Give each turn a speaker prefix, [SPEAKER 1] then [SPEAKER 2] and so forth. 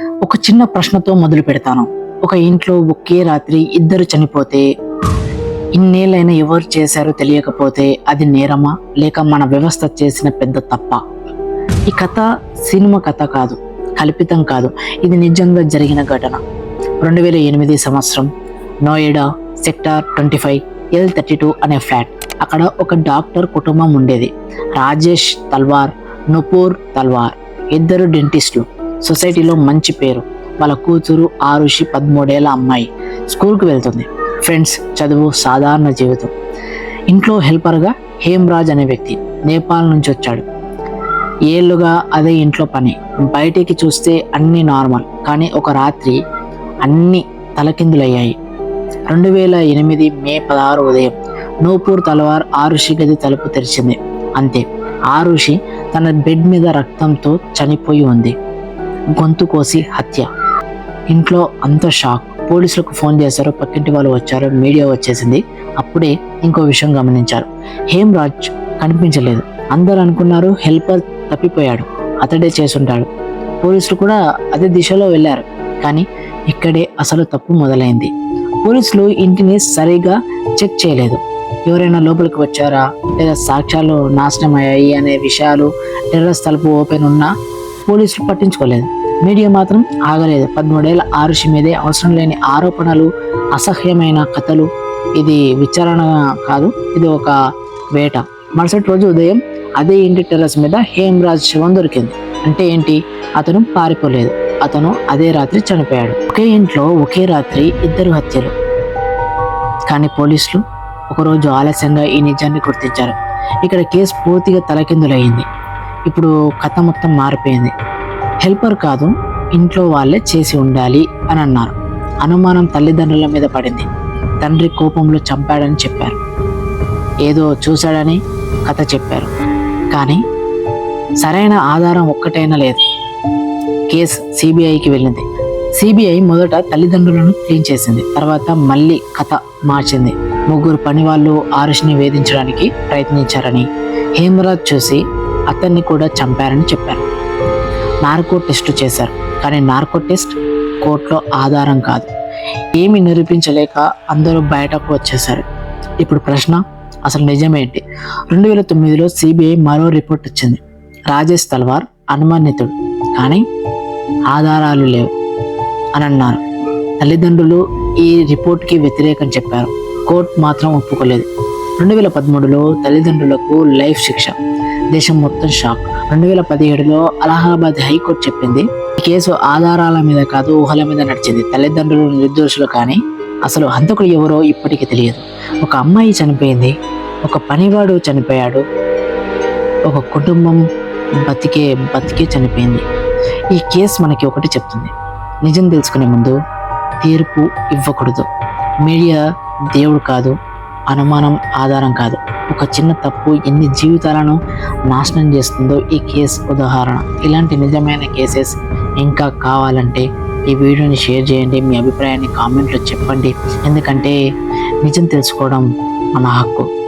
[SPEAKER 1] ఒక చిన్న ప్రశ్నతో మొదలు పెడతాను. ఒక ఇంట్లో ఒకే రాత్రి ఇద్దరు చనిపోతే ఇన్నేళ్ళైనా ఎవరు చేశారో తెలియకపోతే అది నేరమా? లేక మన వ్యవస్థ చేసిన పెద్ద తప్ప? ఈ కథ సినిమా కథ కాదు కల్పితం కాదు. ఇది నిజంగా జరిగిన ఘటన. రెండు వేల ఎనిమిది సంవత్సరం Noida sector twenty five L thirty two అనే ఫ్లాట్. అక్కడ ఒక డాక్టర్ కుటుంబం ఉండేది. రాజేష్ తల్వార్ నుపూర్ తల్వార్ ఇద్దరు డెంటిస్టులు. సొసైటీలో మంచి పేరు. వాళ్ళ కూతురు ఆరుషి పదమూడేళ్ళ అమ్మాయి. స్కూల్కి వెళ్తుంది. ఫ్రెండ్స్ చదువు సాధారణ జీవితం. ఇంట్లో హెల్పర్గా హేమ్రాజ్ అనే వ్యక్తి నేపాల్ నుంచి వచ్చాడు. ఏళ్ళుగా అదే ఇంట్లో పని. బయటికి చూస్తే అన్ని నార్మల్. కానీ ఒక రాత్రి అన్ని తలకిందులయ్యాయి. రెండు వేల ఎనిమిది మే పదహారు ఉదయం నూపూర్ తలవార్ ఆరుషి గది తలుపు తెరిచింది. అంతే. ఆరుషి తన బెడ్ మీద రక్తంతో చనిపోయి ఉంది. గొంతు కోసి హత్య. ఇంట్లో అంత షాక్. పోలీసులకు ఫోన్ చేశారు పక్కింటి వాళ్ళు వచ్చారు మీడియా వచ్చేసింది. అప్పుడే ఇంకో విషయం గమనించారు. హేమ్రాజ్ కనిపించలేదు. అందరూ అనుకున్నారు హెల్పర్ తప్పిపోయాడు. అతడే చేసుంటాడు. పోలీసులు కూడా అదే దిశలో వెళ్ళారు. కానీ ఇక్కడే అసలు తప్పు మొదలైంది. పోలీసులు ఇంటిని సరిగా చెక్ చేయలేదు. ఎవరైనా లోపలికి వచ్చారా? లేదా సాక్ష్యాలు నాశనం అయ్యాయి అనే విషయాలు టెర్రస్ తలుపు ఓపెన్ ఉన్నా పోలీసులు పట్టించుకోలేదు. మీడియా మాత్రం ఆగలేదు. పదమూడేళ్ళ ఆరుషి మీదే అవసరం లేని ఆరోపణలు అసహ్యమైన కథలు. ఇది విచారణ కాదు ఇది ఒక వేట. మరుసటి రోజు ఉదయం అదే ఇంటి టెర్రస్ మీద హేమరాజ్ శివం దొరికింది. అంటే ఏంటి? అతను పారిపోలేదు. అతను అదే రాత్రి చనిపోయాడు. ఒకే ఇంట్లో ఒకే రాత్రి ఇద్దరు హత్యలు. కానీ పోలీసులు ఒకరోజు ఆలస్యంగా ఈ నిజాన్ని గుర్తించారు. ఇక్కడ కేసు పూర్తిగా తలకిందులయ్యింది. ఇప్పుడు కథ మొత్తం మారిపోయింది. హెల్పర్ కాదు ఇంట్లో వాళ్ళే చేసి ఉండాలి అని అన్నారు. అనుమానం తల్లిదండ్రుల మీద పడింది. తండ్రి కోపంలో చంపాడని చెప్పారు. ఏదో చూశాడని కథ చెప్పారు. కానీ సరైన ఆధారం ఒక్కటైనా లేదు. కేసు సిబిఐకి వెళ్ళింది. సిబిఐ మొదట తల్లిదండ్రులను క్లీన్ చేసింది. తర్వాత మళ్ళీ కథ మార్చింది. ముగ్గురు పని వాళ్ళు ఆరుషిని వేధించడానికి ప్రయత్నించారని హేమరాజ్ చూసి అతన్ని కూడా చంపారని చెప్పారు. నార్కో టెస్ట్ చేశారు కానీ నార్కో టెస్ట్ కోర్టులో ఆధారం కాదు. ఏమి నిరూపించలేక అందరూ బయటకు వచ్చేసారు ఇప్పుడు ప్రశ్న అసలు నిజమేంటి? రెండు వేల తొమ్మిదిలో సిబిఐ మరో రిపోర్ట్ వచ్చింది రాజేష్ తల్వార్ అనుమానితుడు కానీ ఆధారాలు లేవు అని అన్నారు. తల్లిదండ్రులు ఈ రిపోర్ట్కి వ్యతిరేకం చెప్పారు. కోర్టు మాత్రం ఒప్పుకోలేదు. రెండు వేల పదమూడులో తల్లిదండ్రులకు లైఫ్ శిక్ష. దేశం మొత్తం షాక్. రెండు వేల పదిహేడులో అలహాబాద్ హైకోర్టు చెప్పింది ఈ కేసు ఆధారాల మీద కాదు ఊహల మీద నడిచింది. తల్లిదండ్రులు నిర్దోషులు కానీ అసలు హంతకుడు ఎవరో ఇప్పటికీ తెలియదు. ఒక అమ్మాయి చనిపోయింది ఒక పనివాడు చనిపోయాడు ఒక కుటుంబం బతికే బతికే చనిపోయింది. ఈ కేసు మనకి ఒకటి చెప్తుంది. నిజం తెలుసుకునే ముందు తీర్పు ఇవ్వకూడదు. మీడియా దేవుడు కాదు అనుమానం ఆధారం కాదు. ఒక చిన్న తప్పు ఎన్ని జీవితాలను నాశనం చేస్తుందో ఈ కేసు ఉదాహరణ. ఇలాంటి నిజమైన కేసెస్ ఇంకా కావాలంటే ఈ వీడియోని షేర్ చేయండి మీ అభిప్రాయాన్ని కామెంట్లో చెప్పండి. ఎందుకంటే నిజం తెలుసుకోవడం మన హక్కు.